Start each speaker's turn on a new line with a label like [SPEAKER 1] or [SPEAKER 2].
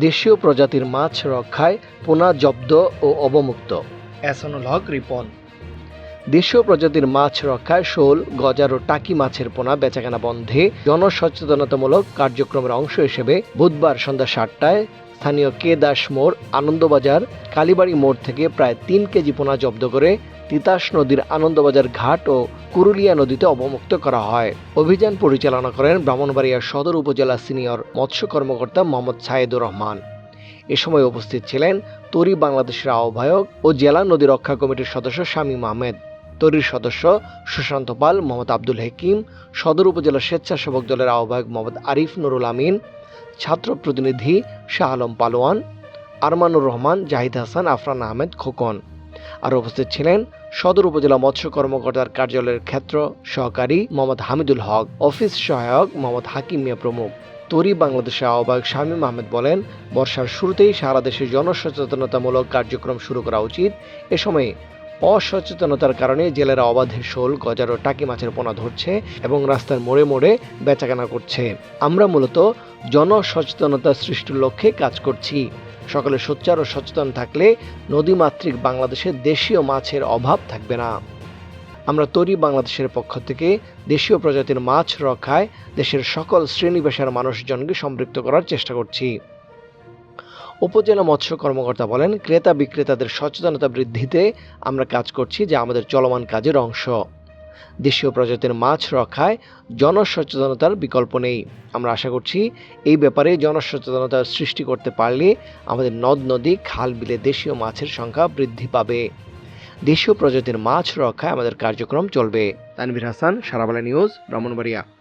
[SPEAKER 1] দেশীয় প্রজাতির মাছ রক্ষায় পোনা জব্দ ও অবমুক্ত। এসনল হক রিপন। দেশীয় প্রজাতির মাছ রক্ষায় শোল গজার ও টাকি মাছের পোনা বেচাকেনা বন্ধে জনসচেতনতামূলক কার্যক্রমের অংশ হিসেবে বুধবার সন্ধ্যা সাতটায় স্থানীয় কে দাস মোড়, আনন্দবাজার, কালীবাড়ি মোড় থেকে প্রায় তিন কেজি পোনা জব্দ করে তিতাস নদীর আনন্দবাজার ঘাট ও কুরুলিয়া নদীতে অবমুক্ত করা হয়। অভিযান পরিচালনা করেন ব্রাহ্মণবাড়িয়া সদর উপজেলা সিনিয়র মৎস্য কর্মকর্তা মোহাম্মদ সায়েদুর রহমান। এ সময় উপস্থিত ছিলেন তরি বাংলাদেশের আহ্বায়ক ও জেলা নদী রক্ষা কমিটির সদস্য শামীম আহমেদ। তরির সদস্য সুশান্ত পাল, মোহাম্মদ আব্দুল হাকিম, সদর উপজেলা স্বেচ্ছাসেবক দলের আহ্বায়ক মোহাম্মদ আরিফ নুরুল আমিন ছাত্র প্রতিনিধি শাহ আলম পালোয়ান, আরমানুর রহমান, জাহিদ হাসান, আফরান আহমেদ, খোকন। আর উপস্থিত ছিলেন সদর উপজেলা মৎস্য কর্মকর্তার কার্যালয়ের ক্ষেত্র সহকারী মোহাম্মদ হামিদুল হক, অফিস সহায়ক মোহাম্মদ হাকিম মিয়া প্রমুখ। তরি বাংলাদেশের আহ্বায়ক শামীম আহমেদ বলেন, বর্ষার শুরুতেই সারা দেশে জনসচেতনতামূলক কার্যক্রম শুরু করা উচিত। এ সময়ে অসচেতনতার কারণে জেলেরা অবাধে শোল, গজার ও টাকি মাছের পোনা ধরছে এবং রাস্তার মোড়ে মোড়ে বেচাকেনা করছে। আমরা মূলত জনসচেতনতা সৃষ্টির লক্ষ্যে কাজ করছি। সকলে সোচ্চার ও সচেতন থাকলে নদীমাতৃক বাংলাদেশে দেশীয় মাছের অভাব থাকবে না। আমরা তরি বাংলাদেশের পক্ষ থেকে দেশীয় প্রজাতির মাছ রক্ষায় দেশের সকল শ্রেণি পেশার মানুষজনকে সম্পৃক্ত করার চেষ্টা করছি। উপজেলা মৎস্য কর্মকর্তা বলেন ক্রেতা বিক্রেতাদের সচেতনতা বৃদ্ধিতে আমরা কাজ করছি যা আমাদের চলমান কাজের অংশ। দেশীয় প্রজাতির মাছ রক্ষায় জনসচেতনতার বিকল্প নেই। আমরা আশা করছি এই ব্যাপারে জনসচেতনতা সৃষ্টি করতে পারলে আমাদের নদ, নদী, খাল বিলে দেশীয় মাছের সংখ্যা বৃদ্ধি পাবে। দেশীয় প্রজাতির মাছ রক্ষায় আমাদের কার্যক্রম চলবে। তানভীর হাসান, সারাবালা নিউজ, ব্রাহ্মণবাড়িয়া।